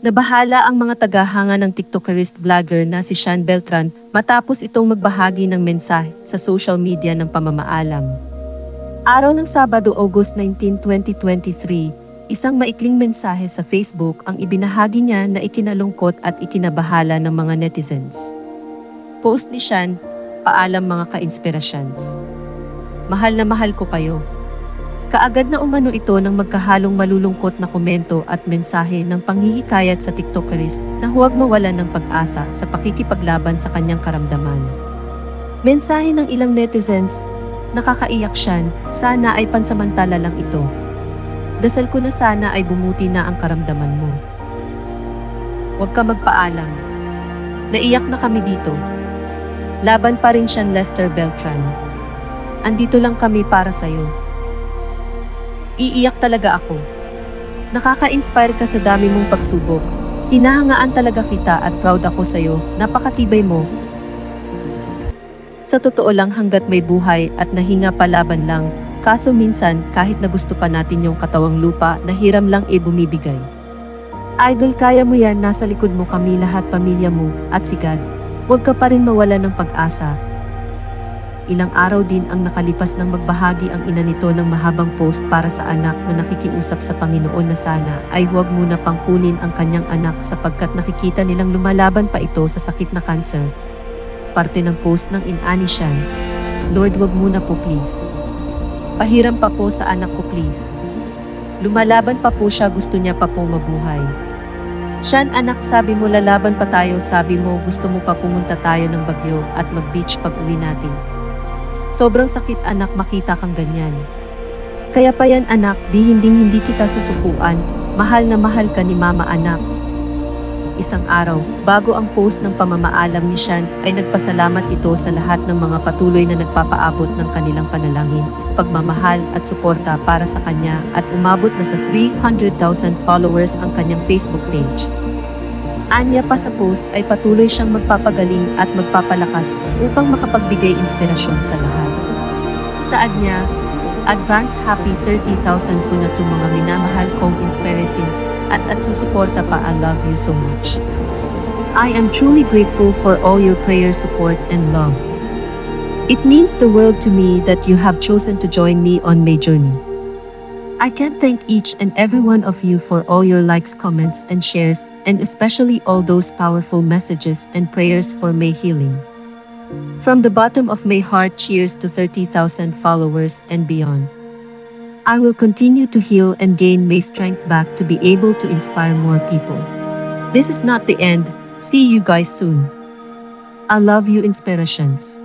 Nabahala ang mga tagahanga ng TikTokerist vlogger na si Sean Beltran matapos itong magbahagi ng mensahe sa social media ng pamamaalam. Araw ng Sabado, August 19, 2023, isang maikling mensahe sa Facebook ang ibinahagi niya na ikinalungkot at ikinabahala ng mga netizens. Post ni Sean, paalam mga ka-inspirations. Mahal na mahal ko kayo. Kaagad na umano ito ng magkahalong malulungkot na komento at mensahe ng panghihikayat sa TikTokerist na huwag mawalan ng pag-asa sa pakikipaglaban sa kanyang karamdaman. Mensahe ng ilang netizens, nakakaiyak siyan, sana ay pansamantala lang ito. Dasal ko na sana ay bumuti na ang karamdaman mo. Huwag ka magpaalam. Naiyak na kami dito. Laban pa rin siyan Lester Beltran. Andito lang kami para sa'yo. Iiyak talaga ako. Nakaka-inspire ka sa dami mong pagsubok. Hinahangaan talaga kita at proud ako sa'yo. Napakatibay mo. Sa totoo lang hanggat may buhay at nahinga palaban lang, kaso minsan kahit na gusto pa natin yung katawang lupa, nahiram lang e bumibigay. Idol, kaya mo yan, nasa likod mo kami lahat pamilya mo, at si God. Huwag ka pa rin mawala ng pag-asa, ilang araw din ang nakalipas nang magbahagi ang ina nito ng mahabang post para sa anak na nakikiusap sa Panginoon na sana ay huwag muna pangkunin ang kanyang anak sapagkat nakikita nilang lumalaban pa ito sa sakit na cancer. Parte ng post ng inani siya, Lord wag muna po please. Pahiram pa po sa anak ko please. Lumalaban pa po siya gusto niya pa po mabuhay. Shan anak sabi mo lalaban pa tayo sabi mo gusto mo pa pumunta tayo ng bagyo at mag-beach pag uwi natin. Sobrang sakit anak makita kang ganyan. Kaya pa yan anak, di hinding hindi kita susukuan, mahal na mahal ka ni mama anak. Isang araw, bago ang post ng pamamaalam ni Shan, ay nagpasalamat ito sa lahat ng mga patuloy na nagpapaabot ng kanilang panalangin, pagmamahal at suporta para sa kanya at umabot na sa 300,000 followers ang kanyang Facebook page. Anya pa sa post ay patuloy siyang magpapagaling at magpapalakas upang makapagbigay inspirasyon sa lahat. Saad niya, Advance happy 30,000 ko na to mga minamahal kong inspirations at at susuporta pa I love you so much. I am truly grateful for all your prayer support and love. It means the world to me that you have chosen to join me on my journey. I can't thank each and every one of you for all your likes, comments, and shares, and especially all those powerful messages and prayers for my healing. From the bottom of my heart, cheers to 30,000 followers and beyond. I will continue to heal and gain my strength back to be able to inspire more people. This is not the end. See you guys soon. I love you, inspirations.